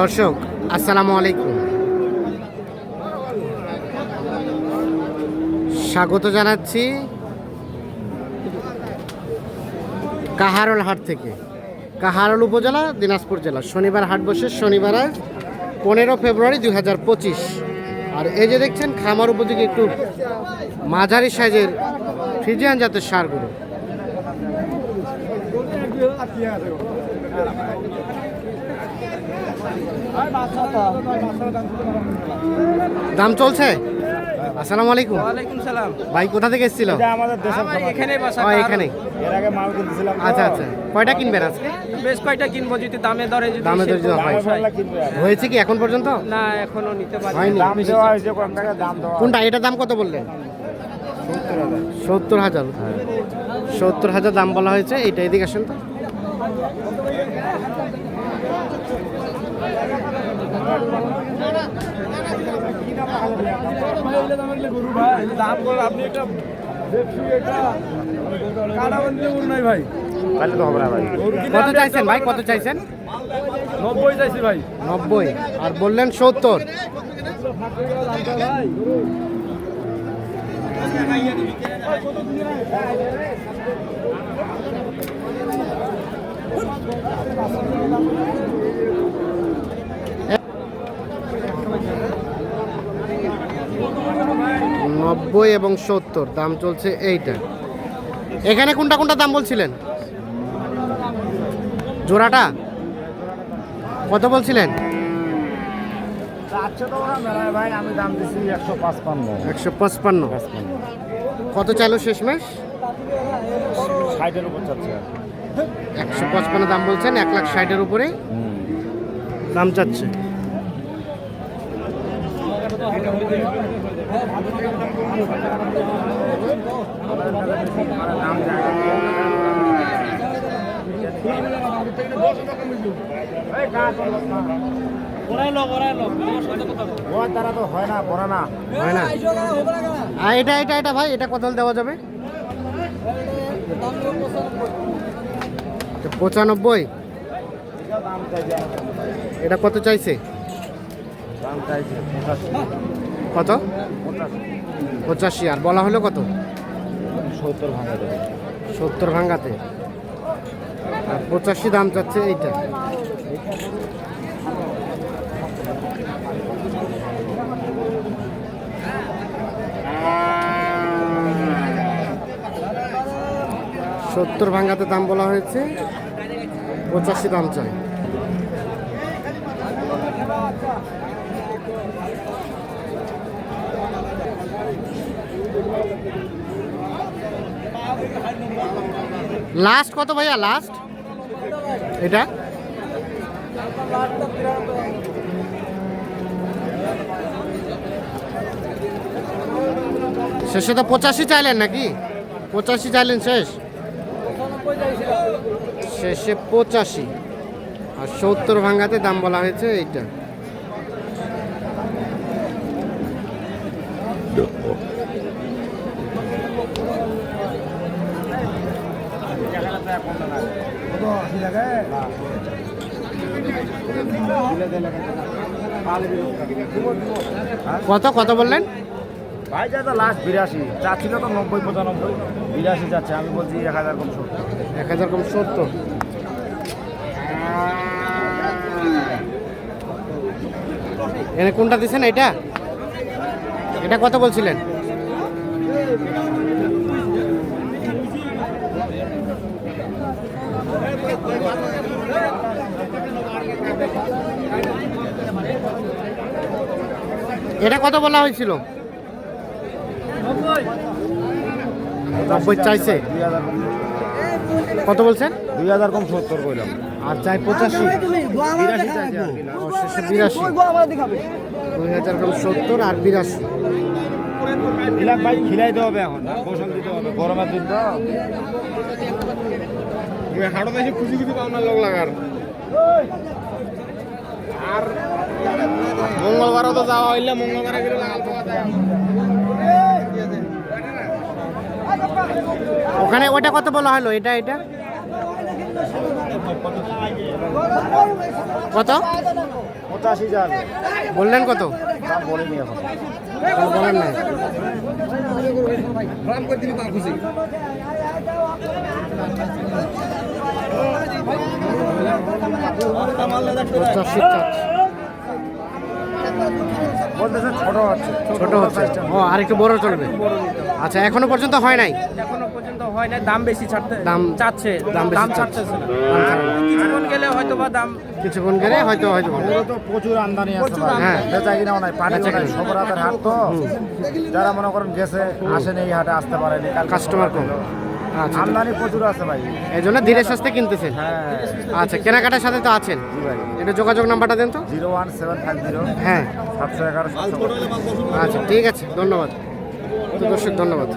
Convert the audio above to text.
দর্শক, আসসালামু আলাইকুম। স্বাগত জানাচ্ছি কাহারল হাট থেকে। কাহারল উপজেলা, দিনাজপুর জেলা। শনিবার হাট বসে, শনিবার পনেরো ফেব্রুয়ারি দুই হাজার পঁচিশ। আর এই যে দেখছেন, খামার উপযোগী একটু মাঝারি সাইজের ফ্রিজিয়ান জাতের সারগুলো। দাম চলছে? আসসালামু আলাইকুম। ওয়ালাইকুম সালাম। ভাই কোথা থেকে এসেছিল? এটা আমাদের দেশের আমার খাবার। এখানে বাসা ও এখানে। এর আগে মাল কিনছিলাম আচ্ছা আচ্ছা। কয়টা কিনবেন আজকে? বেশ কয়টা কিনবো যদি দামে দরে যদি দামে দরে হয়। আর। হয়েছে কি এখন পর্যন্ত? না এখনও নিতে পারি হয়নি। দাম দেওয়া হয়েছে কম টাকা দাম দেওয়া কোনটা? এটার দাম কত বললেন? সত্তর হাজার। সত্তর হাজার দাম বলা হয়েছে। এইটা এদিকে আসেন তো। তাহলে তো হবে না ভাই কত চাইছেন ভাই? কত চাইছেন? নব্বই চাইছি ভাই। নব্বই। আর বললেন সত্তর। নব্বই এবং সত্তর দাম চলছে এইটা। এখানে কোনটা কোনটা দাম বলছিলেন? জোড়াটা? কত বলছিলেন? একশো পাঁচপান্ন। কত চাইলো শেষমেশ? ষাটের উপর চাচ্ছে। একশো পঁচপান্ন দাম বলছেন এক লাখ ষাটের উপরে। দাম চাচ্ছে। হয় হয় এটা এটা এটা ভাই এটা কত দেওয়া যাবে? পঁচানব্বই? এটা কত চাইছে? কত? পঁচাশি। পঁচাশি আর বলা হলো কত? সত্তর ভাঙাতে। সত্তর ভাঙ্গাতে আর পঁচাশি দাম চাচ্ছে এইটা। সত্তর ভাঙ্গাতে দাম বলা হয়েছে। পঁচাশি দাম চাই। লাস্ট কত ভাইয়া? লাস্ট এটা? শেষে তো পঁচাশি চাইলেন নাকি? পঁচাশি চাইলেন শেষ। শেষে পঁচাশি। আর সত্তর ভাঙ্গাতে দাম বলা হয়েছে এইটা। কত কত বললেন? ভাই তো লাস্ট বিরাশি। চাচ্ছিল তো নব্বই, পঁচানব্বই। বিরাশি যাচ্ছে, আমি বলছি এক হাজার কম সত্তর। এক হাজার কম সত্তর? এনে কোনটা দিছেন এটা? এটা কত বলছিলেন? এটা কত বলা হয়েছিল? নব্বই চাইছে? কম কত বলছেন? দুই হাজার কম সত্তর কইলাম। আর চাই পঁচাশি। বিরাশি দুই হাজার গ্রাম সত্তর আর বিরাশি। ভাই হবে এখন। আর দিতে হবে গরমের দিন তো হাড়ো দেশে খুশি লোক লাগার। আর মঙ্গলবারও তো যাওয়া হইলে মঙ্গলবারে গেলে লাগাল পাওয়া যায়। ওখানে ওটা কত বলা হলো? এটা এটা? কত? পঁচাশি হাজার। বললেন কত? এখন। বলেন পঁচাশি চাচ্ছি। বলতেছে ছোট হচ্ছে ছোট হচ্ছে। ও আর একটু বড় চলবে? আচ্ছা এখনও পর্যন্ত হয় নাই? এখনও পর্যন্ত হয় না দাম বেশি ছাড়তে দাম- চাচ্ছে। দাম দাম ছাড়তেছে না। কিছুক্ষণ গেলে হয়তো বা দাম কিছুক্ষণ গেলে হয়তো হয়তো তো প্রচুর আমদানি আছে হ্যাঁ। বেচা কিনাও নাই নাই হাট তো। যারা মনে করেন গেছে আসেন এই হাটে আসতে পারেনি কাস্টমার কম। আমদানি প্রচুর আছে ভাই। এই জন্য ধীরে সুস্থে কিনতেছেন? হ্যাঁ। আচ্ছা কেনাকাটার সাথে তো আছেন। ভাই। এটা যোগাযোগ নাম্বারটা দেন তো। Zero one seven five zero. হ্যাঁ। সাতশো এগারো আচ্ছা ঠিক আছে ধন্যবাদ। দর্শক ধন্যবাদ।